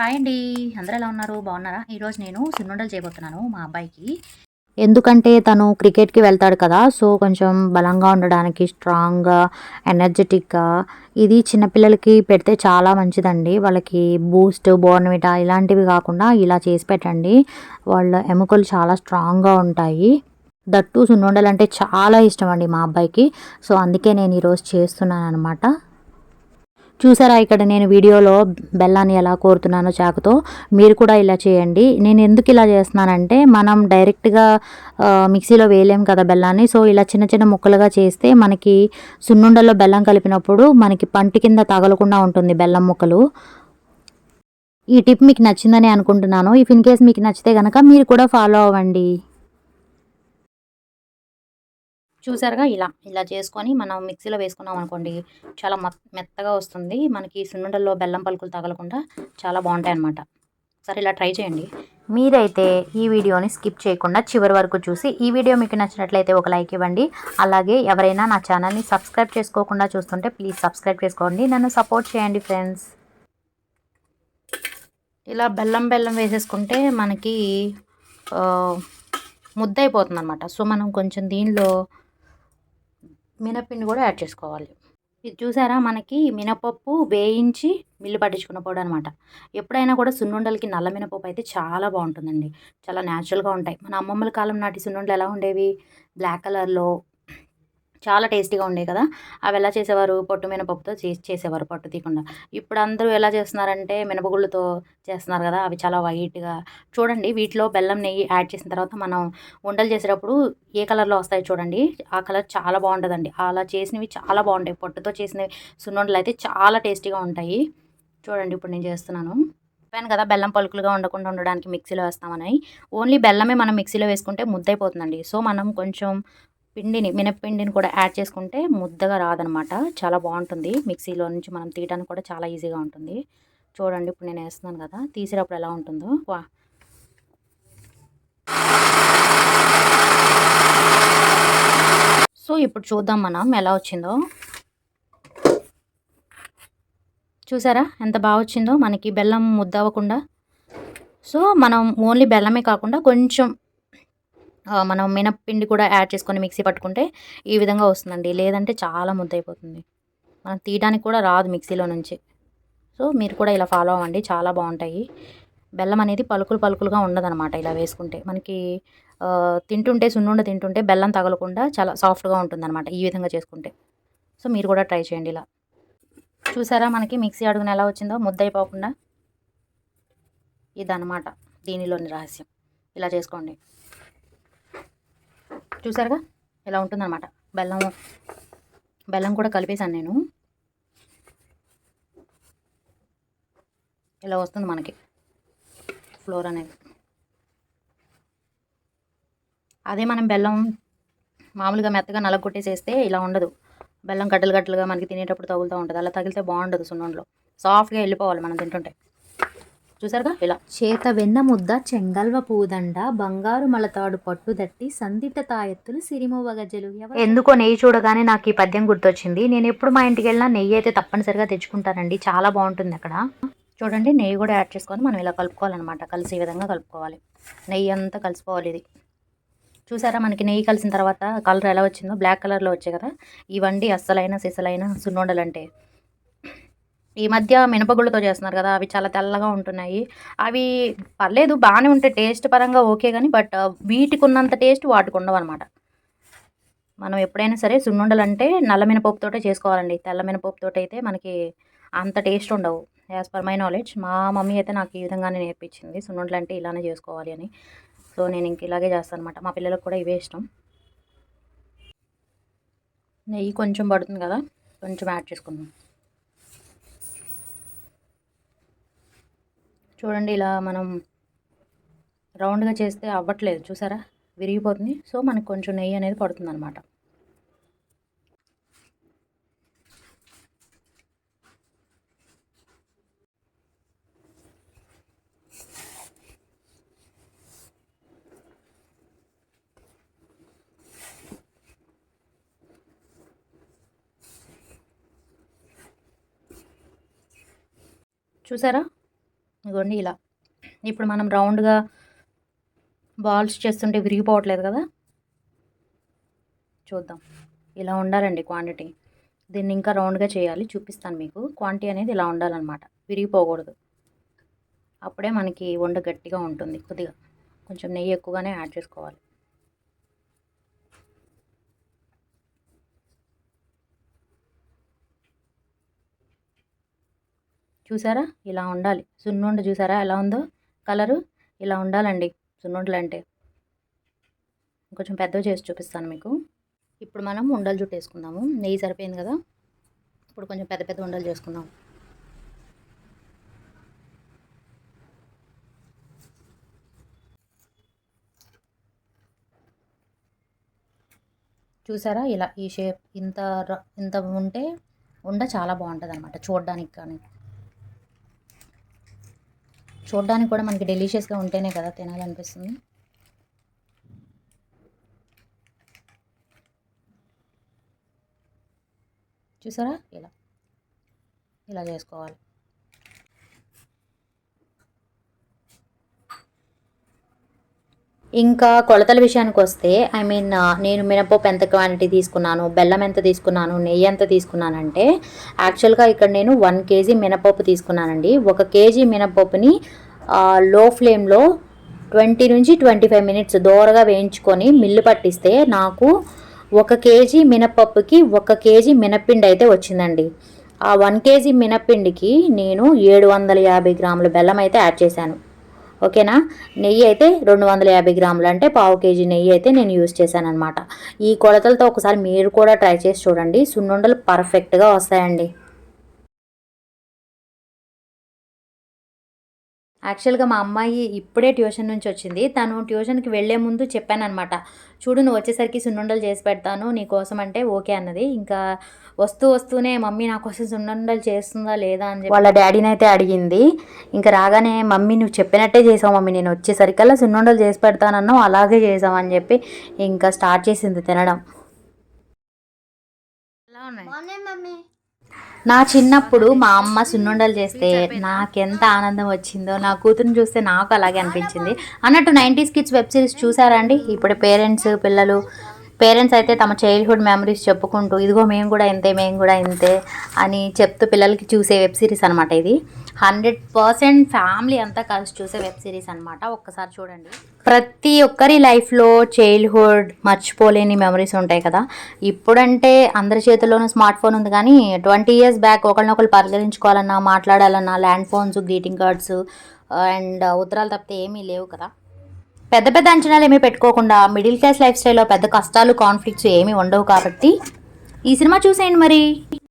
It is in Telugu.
హాయ్ అండి. అందరూ ఎలా ఉన్నారు? బాగున్నారా? ఈరోజు నేను సున్నుండలు చేయబోతున్నాను మా అబ్బాయికి. ఎందుకంటే తను క్రికెట్కి వెళ్తాడు కదా సో కొంచెం బలంగా ఉండడానికి స్ట్రాంగ్గా ఎనర్జెటిక్గా ఇది చిన్నపిల్లలకి పెడితే చాలా మంచిదండి. వాళ్ళకి బూస్ట్ బోర్నవిటా ఇలాంటివి కాకుండా ఇలా చేసి పెట్టండి. వాళ్ళ ఎముకలు చాలా స్ట్రాంగ్గా ఉంటాయి. దట్టు సున్నుండలు అంటే చాలా ఇష్టం అండి మా అబ్బాయికి. సో అందుకే నేను ఈరోజు చేస్తున్నాను అనమాట చూసారా ఇక్కడ నేను వీడియోలో బెల్లాన్ని ఎలా కోరుతున్నానో చాకుతో? మీరు కూడా ఇలా చేయండి. నేను ఎందుకు ఇలా చేస్తున్నానంటే మనం డైరెక్ట్గా మిక్సీలో వేయలేం కదా బెల్లాన్ని. సో ఇలా చిన్న చిన్న ముక్కలుగా చేస్తే మనకి సున్నుండల్లో బెల్లం కలిపినప్పుడు మనకి పంటి కింద తగలకుండా ఉంటుంది బెల్లం ముక్కలు. ఈ టిప్ మీకు నచ్చిందని అనుకుంటున్నాను. ఇఫ్ ఇన్ కేస్ మీకు నచ్చితే కనుక మీరు కూడా ఫాలో అవ్వండి. చూసారుగా ఇలా ఇలా చేసుకొని మనం మిక్సీలో వేసుకున్నాం అనుకోండి చాలా మెత్- మెత్తగా వస్తుంది. మనకి సున్నుండల్లో బెల్లం పలుకులు తగలకుండా చాలా బాగుంటాయి అన్నమాట సరే ఇలా ట్రై చేయండి. మీరైతే ఈ వీడియోని స్కిప్ చేయకుండా చివరి వరకు చూసి ఈ వీడియో మీకు నచ్చినట్లయితే ఒక లైక్ ఇవ్వండి. అలాగే ఎవరైనా నా ఛానల్ని సబ్స్క్రైబ్ చేసుకోకుండా చూస్తుంటే ప్లీజ్ సబ్స్క్రైబ్ చేసుకోండి. నన్ను సపోర్ట్ చేయండి ఫ్రెండ్స్. ఇలా బెల్లం బెల్లం వేసేసుకుంటే మనకి ముద్ద అయిపోతుంది అనమాట సో మనం కొంచెం దీనిలో మినపిండి కూడా యాడ్ చేసుకోవాలి. ఇది చూసారా? మనకి మినపప్పు వేయించి మిల్లు పట్టించుకున్న పొడి అనమాట ఎప్పుడైనా కూడా సున్నుండలకి నల్ల మినపప్పు అయితే చాలా బాగుంటుందండి. చాలా న్యాచురల్గా ఉంటాయి. మన అమ్మమ్మల కాలం నాటి సున్నుండలు ఎలా ఉండేవి? బ్లాక్ కలర్లో చాలా టేస్టీగా ఉండేవి కదా. అవి ఎలా చేసేవారు? పొట్టు మినపప్పుతో చేసి చేసేవారు పట్టు తీయకుండా. ఇప్పుడు అందరూ ఎలా చేస్తున్నారంటే మినపగుళ్ళతో చేస్తున్నారు కదా అవి చాలా వైట్గా. చూడండి వీటిలో బెల్లం నెయ్యి యాడ్ చేసిన తర్వాత మనం ఉండలు చేసేటప్పుడు ఏ కలర్లో వస్తాయి చూడండి. ఆ కలర్ చాలా బాగుంటుందండి. అలా చేసినవి చాలా బాగుంటాయి. పొట్టుతో చేసినవి సున్నుండలు అయితే చాలా టేస్టీగా ఉంటాయి. చూడండి ఇప్పుడు నేను చేస్తున్నాను. చెప్పాను కదా బెల్లం పలుకులుగా ఉండకుండా ఉండడానికి మిక్సీలో వేస్తామని. ఓన్లీ బెల్లమే మనం మిక్సీలో వేసుకుంటే ముద్దైపోతుందండి సో మనం కొంచెం పిండిని మినప్పిండిని కూడా యాడ్ చేసుకుంటే ముద్దగా రాదనమాట. చాలా బాగుంటుంది. మిక్సీలో నుంచి మనం తీయడానికి కూడా చాలా ఈజీగా ఉంటుంది. చూడండి ఇప్పుడు నేను వేస్తున్నాను కదా తీసేటప్పుడు ఎలా ఉంటుందో. వా. సో ఇప్పుడు చూద్దాం మనం ఎలా వచ్చిందో. చూసారా? ఎంత బాగా వచ్చిందో. మనకి బెల్లం ముద్ద అవ్వకుండా సో మనం ఓన్లీ బెల్లమే కాకుండా కొంచెం మనం మినప్పిండి కూడా యాడ్ చేసుకొని మిక్సీ పట్టుకుంటే ఈ విధంగా వస్తుందండి. లేదంటే చాలా ముద్దైపోతుంది మనం తీయడానికి కూడా రాదు మిక్సీలో నుంచి. సో మీరు కూడా ఇలా ఫాలో అవ్వండి. చాలా బాగుంటాయి. బెల్లం అనేది పలుకులు పలుకులుగా ఉండదన్నమాట ఇలా వేసుకుంటే. మనకి తింటుంటే సున్నుండ తింటుంటే బెల్లం తగలకుండా చాలా సాఫ్ట్గా ఉంటుందన్నమాట ఈ విధంగా చేసుకుంటే. సో మీరు కూడా ట్రై చేయండి ఇలా. చూసారా మనకి మిక్సీ అడుగున ఎలా వచ్చిందో? ముద్ద అయిపోకుండా ఇదన్నమాట దీనిలోని రహస్యం. ఇలా చేసుకోండి. చూసారుగా? ఇలా ఉంటుందన్నమాట. బెల్లం బెల్లం కూడా కలిపేశాను నేను. ఇలా వస్తుంది మనకి ఫ్లోర్ అనేది. అదే మనం బెల్లం మామూలుగా మెత్తగా నలగొట్టేసేస్తే ఇలా ఉండదు. బెల్లం గడ్డలు గడ్డలుగా మనకి తినేటప్పుడు తగులుతూ ఉంటుంది. అలా తగిలితే బాగుండదు సున్నుండలో సాఫ్ట్గా వెళ్ళిపోవాలి మనం తింటుంటే. చూసారుగా ఇలా. చేత వెన్న ముద్ద చెంగల్వ పూదండ బంగారు మలతాడు పట్టుదట్టి సందిట తాయెత్తులు సిరిమవ్వ గజలు. ఎవరు ఎందుకో నెయ్యి చూడగానే నాకు ఈ పద్యం గుర్తొచ్చింది. నేను ఎప్పుడు మా ఇంటికి వెళ్ళినా నెయ్యి అయితే తప్పనిసరిగా తెచ్చుకుంటానండి. చాలా బాగుంటుంది అక్కడ. చూడండి నెయ్యి కూడా యాడ్ చేసుకొని మనం ఇలా కలుపుకోవాలన్నమాట. కలిసి ఈ విధంగా కలుపుకోవాలి. నెయ్యి అంతా కలిసిపోవాలి ఇది. చూసారా మనకి నెయ్యి కలిసిన తర్వాత కలర్ ఎలా వచ్చిందో? బ్లాక్ కలర్లో వచ్చాయి కదా? ఇవండి అస్సలైన సిసలైన సున్నోండలు అంటే ఈ మధ్య మినపగుళ్ళతో చేస్తున్నారు కదా అవి చాలా తెల్లగా ఉంటున్నాయి. అవి పర్లేదు బాగానే ఉంటాయి టేస్ట్ పరంగా ఓకే కానీ బట్ వీటికి ఉన్నంత టేస్ట్ వాటికి ఉండవు అనమాట మనం ఎప్పుడైనా సరే సున్నుండలు అంటే నల్ల మినపప్పుతోటే చేసుకోవాలండి. తెల్ల మినపప్పుతోటి అయితే మనకి అంత టేస్ట్ ఉండవు. యాజ్ పర్ మై నాలెడ్జ్ మా మమ్మీ అయితే నాకు ఈ విధంగానే నేర్పించింది సున్నుండలు అంటే ఇలానే చేసుకోవాలి అని. సో నేను ఇంక ఇలాగే చేస్తాను అనమాట మా పిల్లలకు కూడా ఇవే ఇష్టం. నెయ్యి కొంచెం పడుతుంది కదా కొంచెం యాడ్ చేసుకుందాం. చూడండి ఇలా మనం రౌండ్గా చేస్తే అవ్వట్లేదు. చూసారా? విరిగిపోతుంది. సో మనకు కొంచెం నెయ్యి అనేది పడుతుంది అనమాట చూసారా? ఇదిగోండి ఇలా. ఇప్పుడు మనం రౌండ్గా బాల్స్ చేస్తుంటే విరిగిపోవట్లేదు కదా? చూద్దాం. ఇలా ఉండాలండి క్వాంటిటీ. దీన్ని ఇంకా రౌండ్గా చేయాలి. చూపిస్తాను మీకు. క్వాంటిటీ అనేది ఇలా ఉండాలన్నమాట. విరిగిపోకూడదు. అప్పుడే మనకి వండ గట్టిగా ఉంటుంది కొద్దిగా. కొంచెం నెయ్యి ఎక్కువగానే యాడ్ చేసుకోవాలి. చూసారా? ఇలా ఉండాలి. సున్నుండ చూసారా? ఎలా ఉందో? కలరు ఇలా ఉండాలండి. సున్నుండలు అంటే కొంచెం పెద్దవి చేసి చూపిస్తాను మీకు. ఇప్పుడు మనం ఉండలు చుట్టేసుకుందాము. నెయ్యి సరిపోయింది కదా? ఇప్పుడు కొంచెం పెద్ద పెద్ద ఉండలు చేసుకుందాం. చూసారా? ఇలా ఈ షేప్ ఇంత ర- ఇంత ఉంటే ఉండ చాలా బాగుంటుంది అనమాట చూడడానికి కానీ. చూడడానికి కూడా మనకి డెలిషియస్గా ఉంటేనే కదా తినాలనిపిస్తుంది. చూసారా? ఇలా. ఇలా చేసుకోవాలి. ఇంకా కొలతల విషయానికి వస్తే ఐ మీన్ నేను మినపప్పు ఎంత క్వాంటిటీ తీసుకున్నాను బెల్లం ఎంత తీసుకున్నాను నెయ్యి ఎంత తీసుకున్నానంటే యాక్చువల్గా ఇక్కడ నేను వన్ కేజీ మినపప్పు తీసుకున్నానండి. ఒక కేజీ మినపప్పుని లో ఫ్లేమ్లో ట్వంటీ నుంచి ట్వంటీ ఫైవ్ మినిట్స్ దోరగా వేయించుకొని మిల్లు పట్టిస్తే నాకు ఒక కేజీ మినపప్పుకి ఒక కేజీ మినప్పిండి అయితే వచ్చిందండి. ఆ వన్ కేజీ మినప్పిండికి నేను ఏడు వందల యాభై గ్రాముల బెల్లం అయితే యాడ్ చేశాను. ఓకేనా? నెయ్యి అయితే రెండు వందల యాభై గ్రాములు అంటే పావు కేజీ నెయ్యి అయితే నేను యూజ్ చేశాను అనమాట ఈ కొలతలతో ఒకసారి మీరు కూడా ట్రై చేసి చూడండి. సున్నుండలు పర్ఫెక్ట్గా వస్తాయండి. యాక్చువల్గా మా అమ్మాయి ఇప్పుడే ట్యూషన్ నుంచి వచ్చింది. తను ట్యూషన్కి వెళ్ళే ముందు చెప్పాను అనమాట చూడు నువ్వు వచ్చేసరికి సున్నుండలు చేసి పెడతాను నీ కోసం అంటే ఓకే అన్నది. ఇంకా వస్తూ వస్తూనే మమ్మీ నా కోసం సున్నుండలు చేస్తుందా లేదా అని చెప్పి వాళ్ళ డాడీని అయితే అడిగింది. ఇంకా రాగానే మమ్మీ నువ్వు చెప్పినట్టే చేసావు మమ్మీ నేను వచ్చేసరికల్లా సున్నుండలు చేసి పెడతానన్నావు అలాగే చేసామని చెప్పి ఇంకా స్టార్ట్ చేసింది తినడం. ఎలా ఉన్నాయి? నా చిన్నప్పుడు మా అమ్మ సున్నుండలు చేస్తే నాకెంత ఆనందం వచ్చిందో నా కూతురుని చూస్తే నాకు అలాగే అనిపించింది. అన్నట్టు నైంటీస్ కిడ్స్ వెబ్ సిరీస్ చూసారా అండి? ఇప్పుడు పేరెంట్స్ పిల్లలు పేరెంట్స్ అయితే తమ చైల్డ్హుడ్ మెమరీస్ చెప్పుకుంటూ ఇదిగో మేము కూడా ఇంతే మేము కూడా ఇంతే అని చెప్తూ పిల్లలకి చూసే వెబ్ సిరీస్ అనమాట ఇది. హండ్రెడ్ పర్సెంట్ ఫ్యామిలీ అంతా కలిసి చూసే వెబ్ సిరీస్ అనమాట ఒక్కసారి చూడండి. ప్రతి ఒక్కరి లైఫ్లో చైల్డ్హుడ్ మర్చిపోలేని మెమరీస్ ఉంటాయి కదా. ఇప్పుడంటే అందరి చేతిలోనూ స్మార్ట్ ఫోన్ ఉంది కానీ ట్వంటీ ఇయర్స్ బ్యాక్ ఒకరినొకరు పరిగణించుకోవాలన్నా మాట్లాడాలన్నా land phones greeting cards and ఉత్తరాలు తప్పితే ఏమీ లేవు కదా. పెద్ద పెద్ద అంచనాలు ఏమీ పెట్టుకోకుండా మిడిల్ క్లాస్ లైఫ్ స్టైల్లో పెద్ద కష్టాలు కాన్ఫ్లిక్ట్స్ ఏమీ ఉండవు కాబట్టి ఈ సినిమా చూసేయండి మరి.